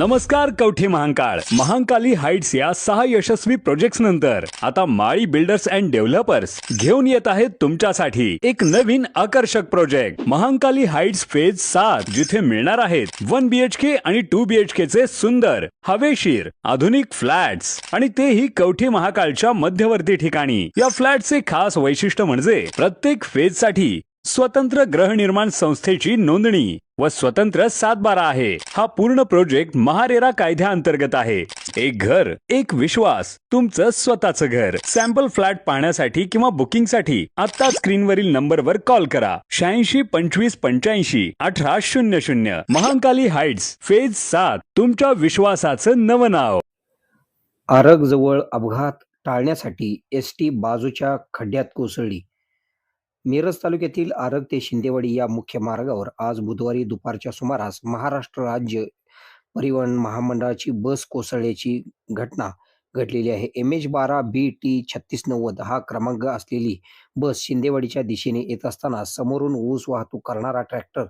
नमस्कार कवठी महांकाळ. महांकाली हाइट्स या सहा यशस्वी प्रोजेक्ट्स नंतर आता माळी बिल्डर्स अँड डेव्हलपर्स घेऊन येत आहेत तुमच्यासाठी एक नवीन आकर्षक प्रोजेक्ट महांकाली हाइट्स फेज सात जिथे मिळणार आहेत वन बीएचके आणि टू बीएचके चे सुंदर हवेशीर आधुनिक फ्लॅट्स आणि तेही कवठी महाकाळच्या मध्यवर्ती ठिकाणी. या फ्लॅटचे खास वैशिष्ट्य म्हणजे प्रत्येक फेजसाठी स्वतंत्र गृहनिर्माण संस्थेची नोंदणी व स्वतंत्र सातबारा आहे. हा पूर्ण प्रोजेक्ट महारेरा कायद्याअंतर्गत आहे. एक घर एक विश्वास तुमचं स्वतःचं घर. सॅम्पल फ्लॅट पाहण्यासाठी किंवा बुकिंगसाठी आता स्क्रीनवरील नंबरवर कॉल करा. शहाऐंशी पंचवीस पंच्याऐंशी अठरा शून्य शून्य. महाकाली हाइट्स फेज सात तुमच्या विश्वासाचं नवं नाव. आरग जवळ अपघात टाळण्यासाठी एस टी बाजूच्या खड्ड्यात कोसळली. मिरज तालुक्यातील आरग ते शिंदेवाडी या मुख्य मार्गावर आज बुधवारी दुपारच्या सुमारास महाराष्ट्र राज्य परिवहन महामंडळाची बस कोसळल्याची घटना घडलेली आहे. एम एच बारा बी टी छत्तीस नव्वद हा क्रमांक असलेली बस शिंदेवाडीच्या दिशेने येत असताना समोरून ऊस वाहतूक करणारा ट्रॅक्टर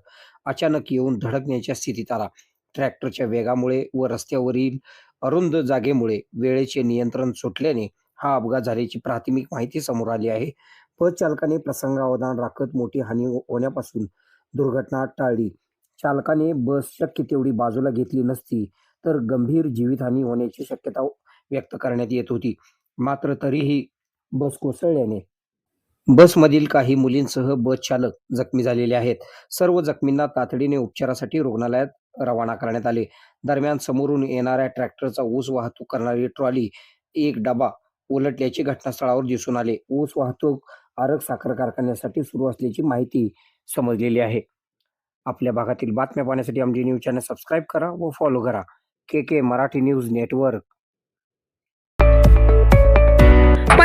अचानक येऊन धडकण्याच्या स्थितीत आला. ट्रॅक्टरच्या वेगामुळे व रस्त्यावरील अरुंद जागेमुळे वेळेचे नियंत्रण सुटल्याने हा अपघात झाल्याची प्राथमिक माहिती समोर आली आहे. बस चालकाने प्रसंगावधान राखत मोठी हानी हो- होण्यापासून दुर्घटना टाळली. चालकाने बस शक्य तेवढी बाजूला घेतली नसती तर गंभीर जीवितहानी होण्याची शक्यता व्यक्त करण्यात येत होती. मात्र तरीही बस कोसळल्याने बसमधील काही मुलींसह बस चालक जखमी झालेले आहेत. सर्व जखमींना तातडीने उपचारासाठी रुग्णालयात रवाना करण्यात आले. दरम्यान समोरून येणाऱ्या ट्रॅक्टरचा ऊस वाहतूक करणारी ट्रॉली एक डबा उलटल्याचे घटनास्थळावर दिसून आले. ऊस वाहतूक आरग साखर कारखान्यासाठी सुरू असल्याची माहिती समजलेली आहे. आपल्या भागातील बातम्या पाहण्यासाठी आमचे न्यूज चॅनल सबस्क्राईब करा व फॉलो करा. K K Marathi news network.